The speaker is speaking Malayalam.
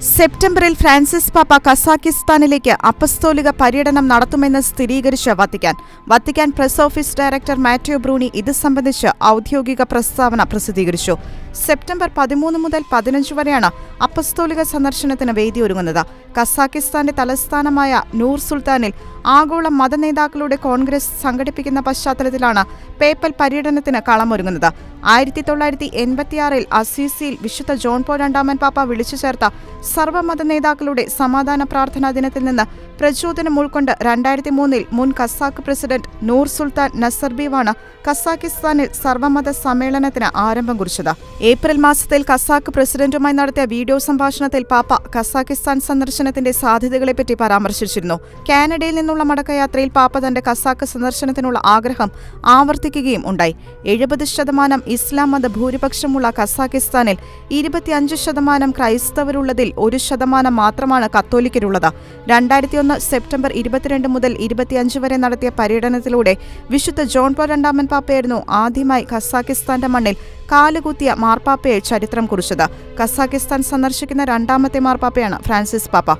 സെപ്റ്റംബറിൽ ഫ്രാൻസിസ് പാപ്പ കസാക്കിസ്ഥാനിലേക്ക് അപ്പസ്തോലിക പര്യടനം നടത്തുമെന്ന് സ്ഥിരീകരിച്ച് Vatican. Vatican press office director Matteo Bruni ഇത് സംബന്ധിച്ച് ഔദ്യോഗിക പ്രസ്താവന പ്രസിദ്ധീകരിച്ചു. സെപ്റ്റംബർ പതിമൂന്ന് മുതൽ പതിനഞ്ച് വരെയാണ് അപ്പസ്തോലിക സന്ദർശനത്തിന് വേദിയൊരുങ്ങുന്നത് കസാക്കിസ്ഥാന്റെ തലസ്ഥാനമായ നൂർ സുൽത്താനിൽ ആഗോള മതനേതാക്കളുടെ കോൺഗ്രസ് സംഘടിപ്പിക്കുന്ന പശ്ചാത്തലത്തിലാണ് പേപ്പൽ പര്യടനത്തിന് കളമൊരുങ്ങുന്നത്. ആയിരത്തി തൊള്ളായിരത്തി എൺപത്തിയാറിൽ അസീസിയിൽ വിശുദ്ധ ജോൺ പോൾ രണ്ടാമൻ പാപ്പ വിളിച്ചു ചേർത്ത സർവമത നേതാക്കളുടെ സമാധാന പ്രാർത്ഥനാ ദിനത്തിൽ നിന്ന് പ്രചോദനം ഉൾക്കൊണ്ട് രണ്ടായിരത്തി മൂന്നിൽ മുൻ കസാക്ക് പ്രസിഡന്റ് നൂർ സുൽത്താൻ നസർബീവാണ് കസാക്കിസ്ഥാനിൽ സർവമത സമ്മേളനത്തിന് ആരംഭം കുറിച്ചത്. ഏപ്രിൽ മാസത്തിൽ കസാക്ക് പ്രസിഡന്റുമായി നടത്തിയ വീഡിയോ സംഭാഷണത്തിൽ പാപ്പ കസാക്കിസ്ഥാൻ സന്ദർശനത്തിന്റെ സാധ്യതകളെപ്പറ്റി പരാമർശിച്ചിരുന്നു. കാനഡയിൽ നിന്നുള്ള മടക്കയാത്രയിൽ പാപ്പ തന്റെ കസാക്ക് സന്ദർശനത്തിനുള്ള ആഗ്രഹം ആവർത്തിക്കുകയും ഉണ്ടായി. എഴുപത് ശതമാനം ഇസ്ലാം മത ഭൂരിപക്ഷമുള്ള കസാക്കിസ്ഥാനിൽ ഇരുപത്തിയഞ്ച് ശതമാനം ക്രൈസ്തവരുള്ളതിൽ ഒരു ശതമാനം മാത്രമാണ് കത്തോലിക്കരുള്ളത്. രണ്ടായിരത്തിയൊന്ന് സെപ്റ്റംബർ ഇരുപത്തിരണ്ട് മുതൽ ഇരുപത്തിയഞ്ച് വരെ നടത്തിയ പര്യടനത്തിലൂടെ വിശുദ്ധ ജോൺ പോൾ രണ്ടാമൻ പാപ്പയായിരുന്നു ആദ്യമായി ഖസാക്കിസ്ഥാന്റെ മണ്ണിൽ കാലുകുത്തിയ മാർപ്പാപ്പയെ ചരിത്രം കുറിച്ചത്. ഖസാക്കിസ്ഥാൻ സന്ദർശിക്കുന്ന രണ്ടാമത്തെ മാർപ്പാപ്പയാണ് ഫ്രാൻസിസ് പാപ്പ.